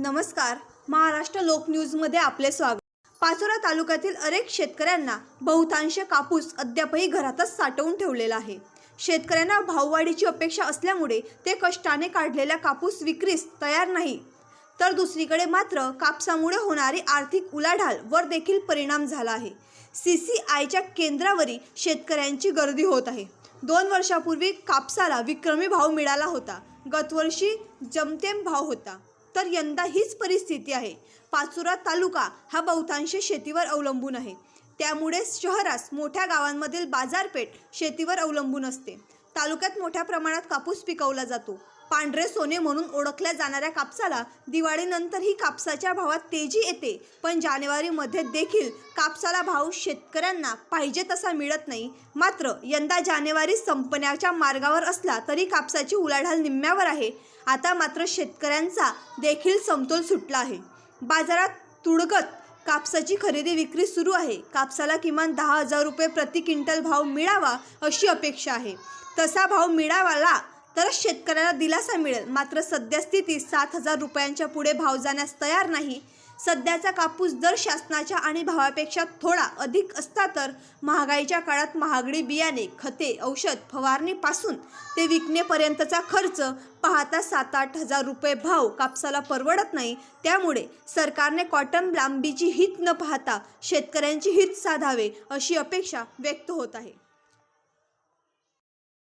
नमस्कार. महाराष्ट्र लोक न्यूजमध्ये आपले स्वागत. पाचोरा तालुक्यातील अनेक शेतकऱ्यांना बहुतांश कापूस अद्यापही घरातच साठवून ठेवलेला आहे. शेतकऱ्यांना भाववाढीची अपेक्षा असल्यामुळे ते कष्टाने काढलेला कापूस विक्रीस तयार नाही. तर दुसरीकडे मात्र कापसामुळे होणारी आर्थिक उलाढाल वर देखील परिणाम झाला आहे. सी सी आयच्या केंद्रावरील शेतकऱ्यांची गर्दी होत आहे. दोन वर्षापूर्वी कापसाला विक्रमी भाव मिळाला होता. गतवर्षी जमतेम भाव होता. तर यंदा हीच परिस्थिती आहे. पाचोरा तालुका हा बहुतांश शेतीवर अवलंबून आहे. त्यामुळे शहरास मोठ्या गावांमधील बाजारपेठ शेतीवर अवलंबून असते. तालुक्यात मोठ्या प्रमाणात कापूस पिकवला जातो. पांढरे सोने म्हणून ओळखल्या जाणाऱ्या कापसाला दिवाळीनंतरही कापसाच्या भावात तेजी येते. पण जानेवारीमध्ये देखील कापसाला भाव शेतकऱ्यांना पाहिजे तसा मिळत नाही. मात्र यंदा जानेवारी संपण्याच्या मार्गावर असला तरी कापसाची उलाढाल निम्म्यावर आहे. आता मात्र शेतकऱ्यांचा देखील समतोल सुटला आहे. बाजारात तुडगत कापसाची खरेदी विक्री सुरू आहे. कापसाला किमान दहा हजार रुपये प्रति क्विंटल भाव मिळावा अशी अपेक्षा आहे. तसा भाव मिळावाला तरच शेतकऱ्याला दिलासा मिळेल. मात्र सद्यस्थितीत सात हजार रुपयांच्या पुढे भाव जाण्यास तयार नाही. सध्याचा कापूस दर शासनाच्या आणि भावापेक्षा थोडा अधिक असता तर महागाईच्या काळात महागडी बियाणे खते औषध फवारणीपासून ते विकणेपर्यंतचा खर्च पाहता सात आठ हजार रुपये भाव कापसाला परवडत नाही. त्यामुळे सरकारने कॉटन लांबीची हित न पाहता शेतकऱ्यांची हित साधावे अशी अपेक्षा व्यक्त होत आहे.